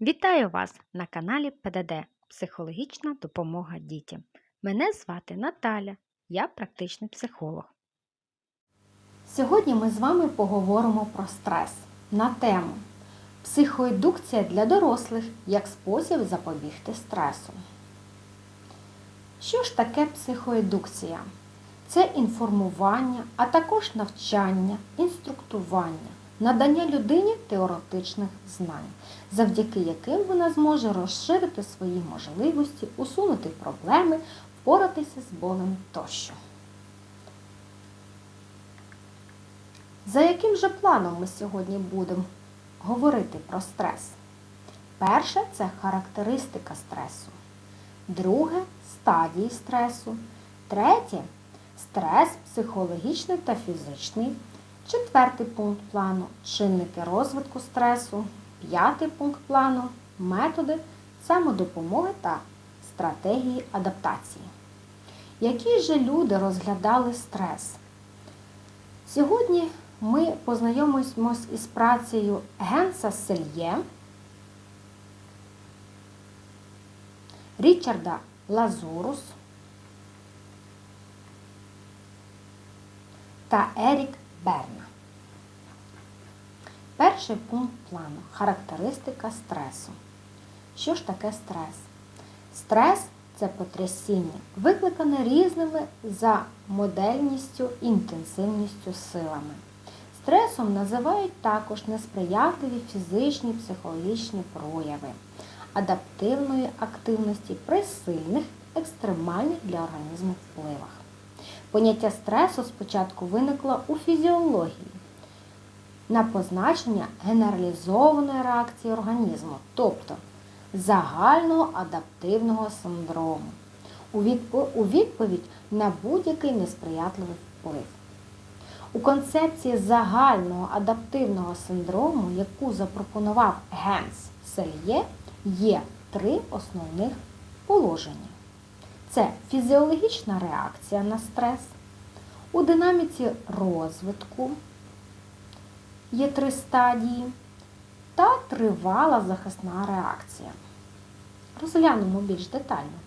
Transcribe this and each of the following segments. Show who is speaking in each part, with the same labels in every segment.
Speaker 1: Вітаю вас на каналі ПДД Психологічна допомога дітям. Мене звати Наталя, я практичний психолог. Сьогодні ми з вами поговоримо про стрес на тему Психоедукція для дорослих як спосіб запобігти стресу. Що ж таке психоедукція? Це інформування, а також навчання, інструктування, надання людині теоретичних знань, завдяки яким вона зможе розширити свої можливості, усунути проблеми, впоратися з болем тощо. За яким же планом ми сьогодні будемо говорити про стрес? Перше це характеристика стресу. Друге стадії стресу. Третє стрес психологічний та фізичний. Четвертий пункт плану чинники розвитку стресу. П'ятий пункт плану методи самодопомоги та стратегії адаптації. Які же люди розглядали стрес? Сьогодні ми познайомимось із працею Генса Сельє, Річарда Лазурус та Ерік Берна. Перший пункт плану характеристика стресу. Що ж таке стрес? Стрес це потрясіння, викликане різними за модельністю інтенсивністю силами. Стресом називають також несприятливі фізичні психологічні прояви адаптивної активності при сильних, екстремальних для організму впливах. Поняття стресу спочатку виникло у фізіології на позначення генералізованої реакції організму, тобто загального адаптивного синдрому, у відповідь на будь-який несприятливий вплив. У концепції загального адаптивного синдрому, яку запропонував Генс Сельє, є три основних положення. Це фізіологічна реакція на стрес. У динаміці розвитку є три стадії та тривала захисна реакція. Розглянемо більш детально.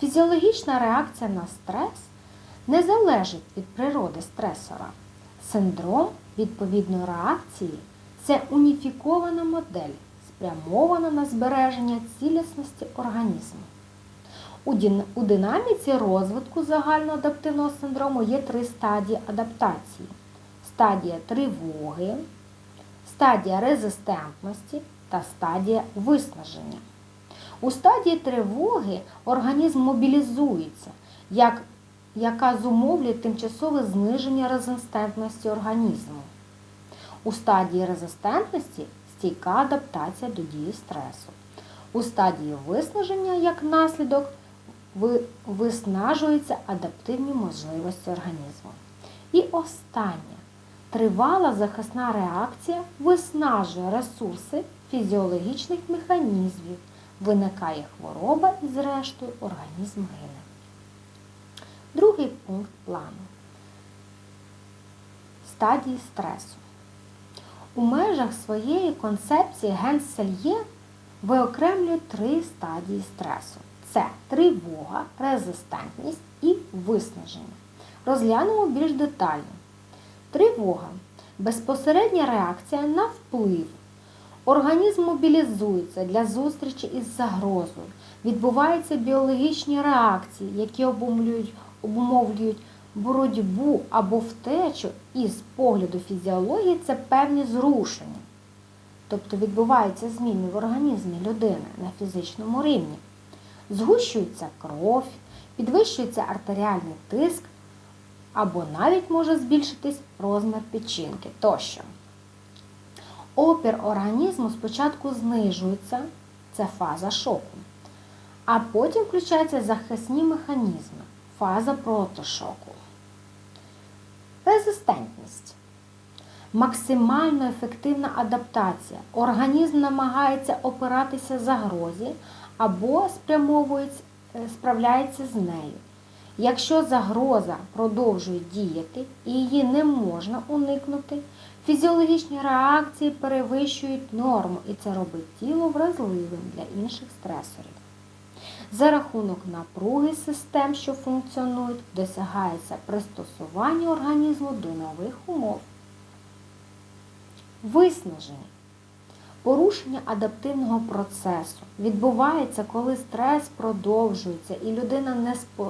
Speaker 1: Фізіологічна реакція на стрес не залежить від природи стресора. Синдром відповідної реакції це уніфікована модель, спрямована на збереження цілісності організму. У динаміці розвитку загальноадаптивного синдрому є три стадії адаптації. Стадія тривоги, стадія резистентності та стадія виснаження. У стадії тривоги організм мобілізується, як, яка зумовлює тимчасове зниження резистентності організму. У стадії резистентності стійка адаптація до дії стресу. У стадії виснаження, як наслідок, виснажуються адаптивні можливості організму. І останнє. Тривала захисна реакція виснажує ресурси фізіологічних механізмів, виникає хвороба і, зрештою, організм гине. Другий пункт плану. Стадії стресу. У межах своєї концепції Генс Сельє виокремлює три стадії стресу. Це тривога, резистентність і виснаження. Розглянемо більш детально. Тривога безпосередня реакція на вплив. Організм мобілізується для зустрічі із загрозою. Відбуваються біологічні реакції, які обумовлюють, боротьбу або втечу, і з погляду фізіології це певні зрушення. Тобто відбуваються зміни в організмі людини на фізичному рівні. Згущується кров, підвищується артеріальний тиск, або навіть може збільшитись розмір печінки тощо. Опір організму спочатку знижується, це фаза шоку, а потім включаються захисні механізми, фаза протишоку. Резистентність. Максимально ефективна адаптація. Організм намагається опиратися загрозі або справляється з нею. Якщо загроза продовжує діяти і її не можна уникнути, Фізіологічні реакції перевищують норму, і це робить тіло вразливим для інших стресорів. За рахунок напруги систем, що функціонують, досягається пристосування організму до нових умов. Виснаження. Порушення адаптивного процесу відбувається, коли стрес продовжується і людина не е,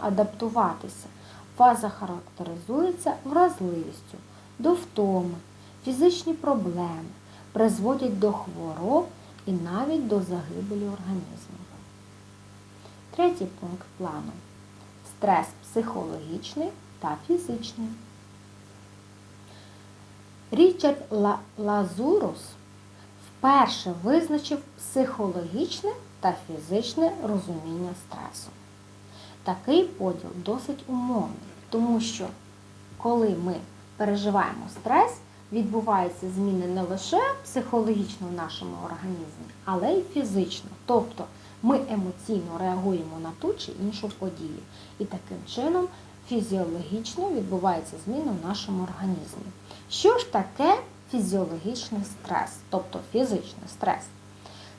Speaker 1: адаптуватися. Фаза характеризується вразливістю, до втоми, фізичні проблеми, призводять до хвороб і навіть до загибелі організму. Третій пункт плану стрес психологічний та фізичний. Річард Ла- Лазурус вперше визначив психологічне та фізичне розуміння стресу. Такий поділ досить умовний, тому що коли ми переживаємо стрес, відбуваються зміни не лише психологічно в нашому організмі, але й фізично. Тобто ми емоційно реагуємо на ту чи іншу подію. І таким чином фізіологічно відбуваються зміни в нашому організмі. Що ж таке фізіологічний стрес, тобто фізичний стрес?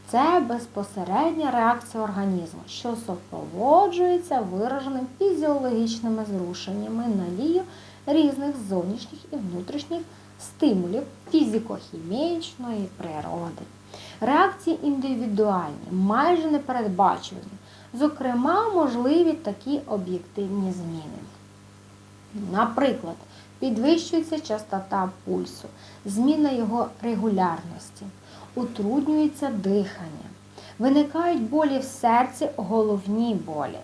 Speaker 1: Це безпосередня реакція організму, що супроводжується вираженим фізіологічними зрушеннями на дію різних зовнішніх і внутрішніх стимулів фізико-хімічної природи. Реакції індивідуальні, майже непередбачувані. Зокрема, можливі такі об'єктивні зміни. Наприклад, підвищується частота пульсу, зміна його регулярності, утруднюється дихання, виникають болі в серці, головні болі,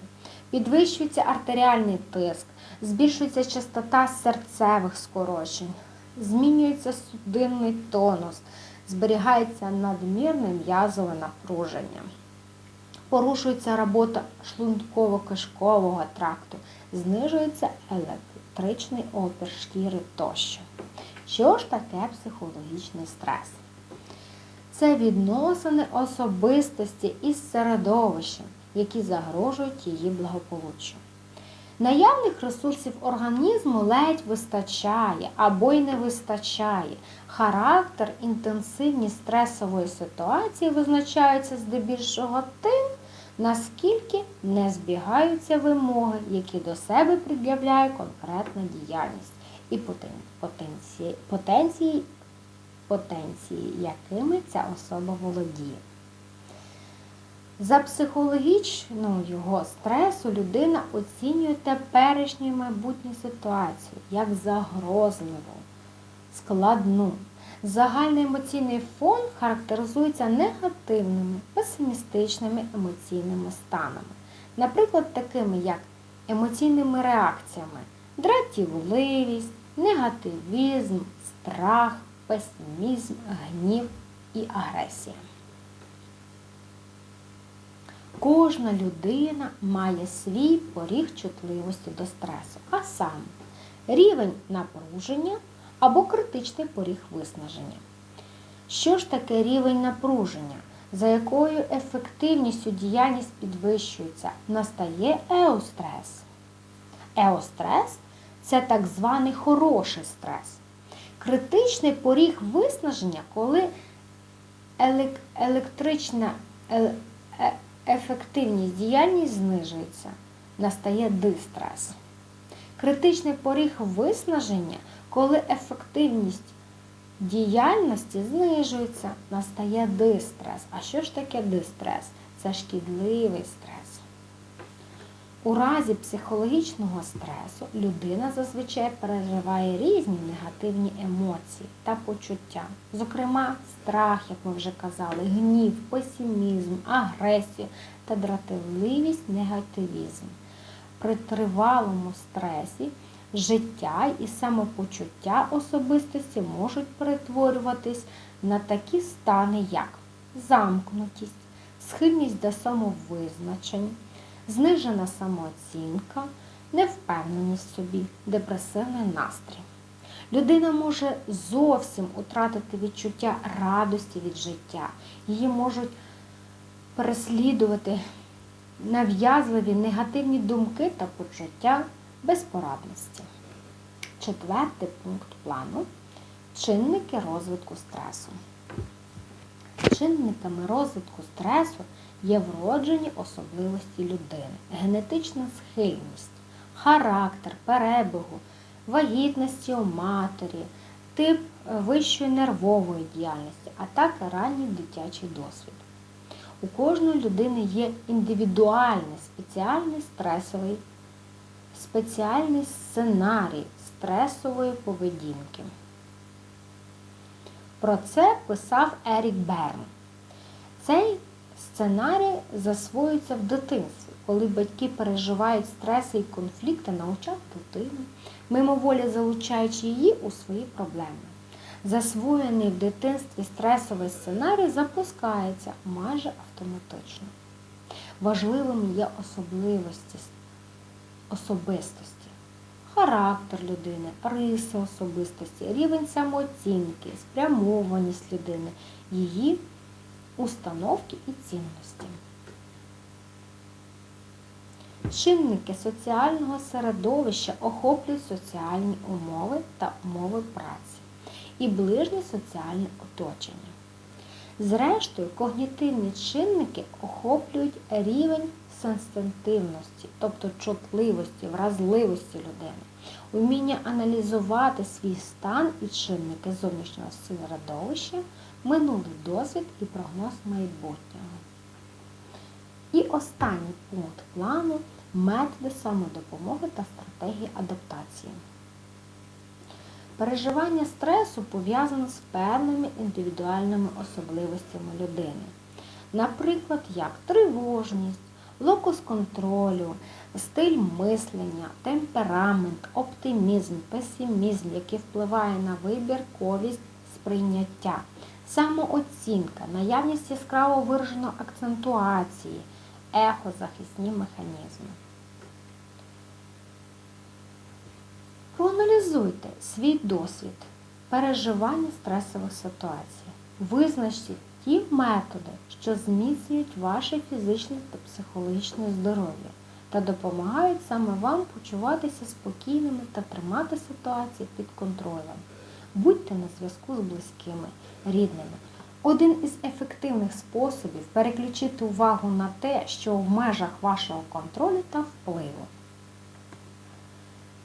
Speaker 1: підвищується артеріальний тиск, збільшується частота серцевих скорочень, змінюється судинний тонус, зберігається надмірне м'язове напруження. Порушується робота шлунково-кишкового тракту, знижується електричний опір шкіри тощо. Що ж таке психологічний стрес? Це відносини особистості із середовищем, які загрожують її благополуччю. Наявних ресурсів організму ледь вистачає або й не вистачає. Характер, інтенсивність стресової ситуації визначаються здебільшого тим, наскільки не збігаються вимоги, які до себе пред'являє конкретна діяльність і потенції, потенції, потенції, якими ця особа володіє. За психологічною стресу людина оцінює теперішню і майбутню ситуацію як загрозливу, складну. Загальний емоційний фон характеризується негативними, песимістичними емоційними станами, наприклад, такими як емоційними реакціями, дратівливість, негативізм, страх, песимізм, гнів і агресія. Кожна людина має свій поріг чутливості до стресу, а саме рівень напруження або критичний поріг виснаження. Що ж таке рівень напруження, за якою ефективністю діяльність підвищується, настає еострес. Еострес це так званий хороший стрес. Критичний поріг виснаження, коли елек- електрична е- е- ефективність діяльність знижується, настає дистрес. Критичний поріг виснаження, коли ефективність діяльності знижується, настає дистрес. А що ж таке дистрес? Це шкідливий стрес. У разі психологічного стресу людина зазвичай переживає різні негативні емоції та почуття, зокрема, страх, як ми вже казали, гнів, песимізм, агресію та дратівливість, негативізм. При тривалому стресі життя і самопочуття особистості можуть перетворюватись на такі стани, як замкнутість, схильність до самовизначень, знижена самооцінка, невпевненість в собі, депресивний настрій. Людина може зовсім втратити відчуття радості від життя. Її можуть переслідувати нав'язливі негативні думки та почуття безпорадності. Четвертий пункт плану чинники розвитку стресу. Чинниками розвитку стресу є вроджені особливості людини, генетична схильність, характер, перебігу, вагітності у матері, тип е, вищої нервової діяльності, а також ранній дитячий досвід. У кожної людини є індивідуальний спеціальний стресовий, спеціальний сценарій стресової поведінки. Про це писав Ерік Берн. Цей сценарій засвоюється в дитинстві, коли батьки переживають стреси і конфлікти на очах дитини, мимоволі залучаючи її у свої проблеми. Засвоєний в дитинстві стресовий сценарій запускається майже автоматично. Важливими є особливості особистості, характер людини, риси особистості, рівень самооцінки, спрямованість людини, її установки і цінності. Чинники соціального середовища охоплюють соціальні умови та умови праці і ближнє соціальне оточення. Зрештою, когнітивні чинники охоплюють рівень сенситивності, тобто чутливості, вразливості людини, уміння аналізувати свій стан і чинники зовнішнього середовища, минулий досвід і прогноз майбутнього. І останній пункт плану методи самодопомоги та стратегії адаптації. Переживання стресу пов'язано з певними індивідуальними особливостями людини. Наприклад, як тривожність, локус контролю, стиль мислення, темперамент, оптимізм, песимізм, який впливає на вибірковість сприйняття, самооцінка, наявність яскраво вираженої акцентуації, ехозахисні механізми. Проаналізуйте свій досвід переживання стресових ситуацій. Визначте ті методи, що зміцнюють ваше фізичне та психологічне здоров'я та допомагають саме вам почуватися спокійними та тримати ситуацію під контролем. Будьте на зв'язку з близькими, рідними. Один із ефективних способів переключити увагу на те, що в межах вашого контролю та впливу.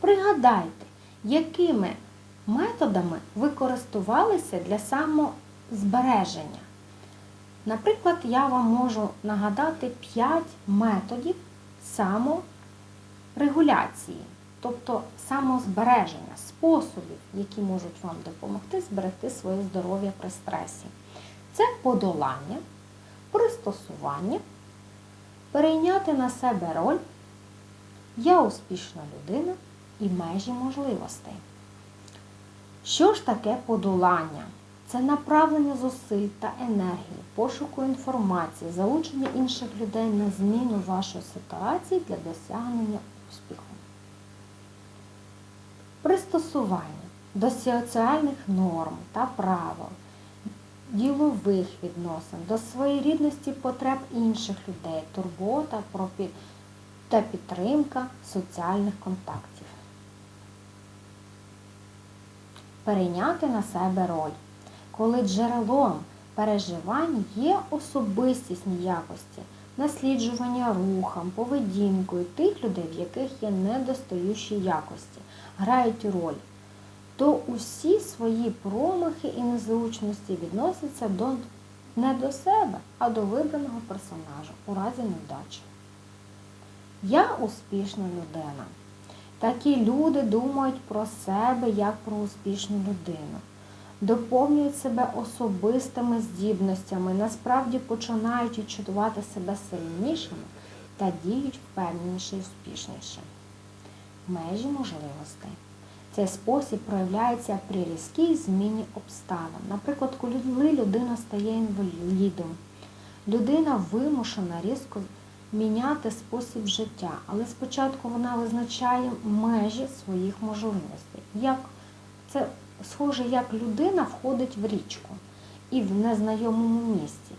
Speaker 1: Пригадайте, якими методами ви користувалися для самозбереження. Наприклад, я вам можу нагадати 5 методів саморегуляції, тобто самозбереження, способів, які можуть вам допомогти зберегти своє здоров'я при стресі. Це подолання, пристосування, перейняти на себе роль, я успішна людина і межі можливостей. Що ж таке подолання? Це направлення зусиль та енергії, пошуку інформації, залучення інших людей на зміну вашої ситуації для досягнення успіху. Пристосування до соціальних норм та правил, ділових відносин, до своєрідності потреб інших людей, турбота та підтримка соціальних контактів. Перейняти на себе роль коли джерелом переживань є особистісні якості, насліджування рухом, поведінкою тих людей, в яких є недостаючі якості, грають роль, то усі свої промахи і незручності відносяться до, не до себе, а до вибраного персонажа у разі невдачі. Я успішна людина. Такі люди думають про себе як про успішну людину доповнюють себе особистими здібностями, насправді починають відчувати себе сильнішими та діють впевненіше і успішніше. Межі можливостей. Цей спосіб проявляється при різкій зміні обставин. Наприклад, коли людина стає інвалідом, людина вимушена різко міняти спосіб життя, але спочатку вона визначає межі своїх можливостей. Як це схоже, як людина входить в річку і в незнайомому місці,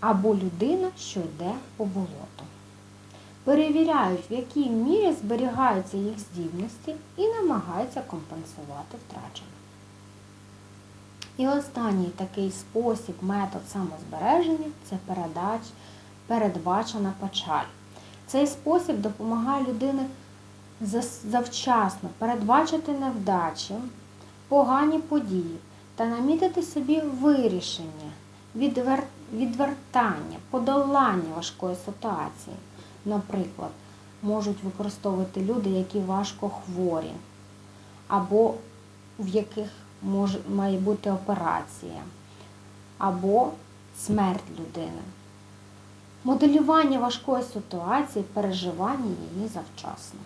Speaker 1: або людина, що йде по болоту. перевіряють, в якій мірі зберігаються їх здібності і намагаються компенсувати втрачене. І останній такий спосіб, метод самозбереження це передач, передбачена печаль. Цей спосіб допомагає людині завчасно передбачити невдачі, погані події та намітити собі вирішення, відвер... відвертання, подолання важкої ситуації. Наприклад, можуть використовувати люди, які важко хворі, або в яких може, має бути операція, або смерть людини. Моделювання важкої ситуації, переживання її завчасно.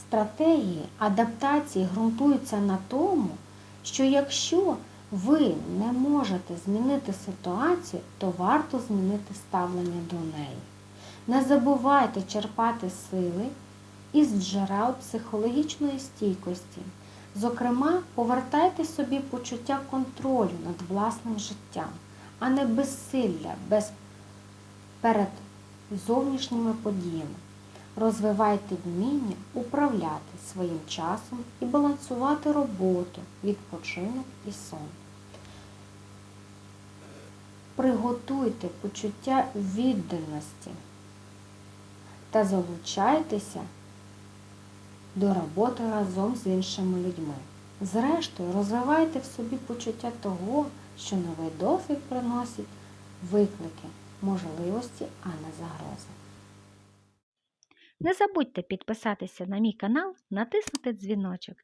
Speaker 1: Стратегії адаптації ґрунтуються на тому, що якщо ви не можете змінити ситуацію, то варто змінити ставлення до неї. Не забувайте черпати сили із джерел психологічної стійкості. Зокрема, повертайте собі почуття контролю над власним життям, а не безсилля без... перед зовнішніми подіями. Розвивайте вміння управляти своїм часом і балансувати роботу, відпочинок і сон. Приготуйте почуття відданості та залучайтеся до роботи разом з іншими людьми. Зрештою, розвивайте в собі почуття того, що новий досвід приносить виклики, можливості, а не загрози.
Speaker 2: Не забудьте підписатися на мій канал, натиснути дзвіночок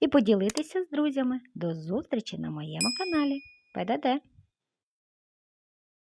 Speaker 2: і поділитися з друзями. До зустрічі на моєму каналі. ПДД!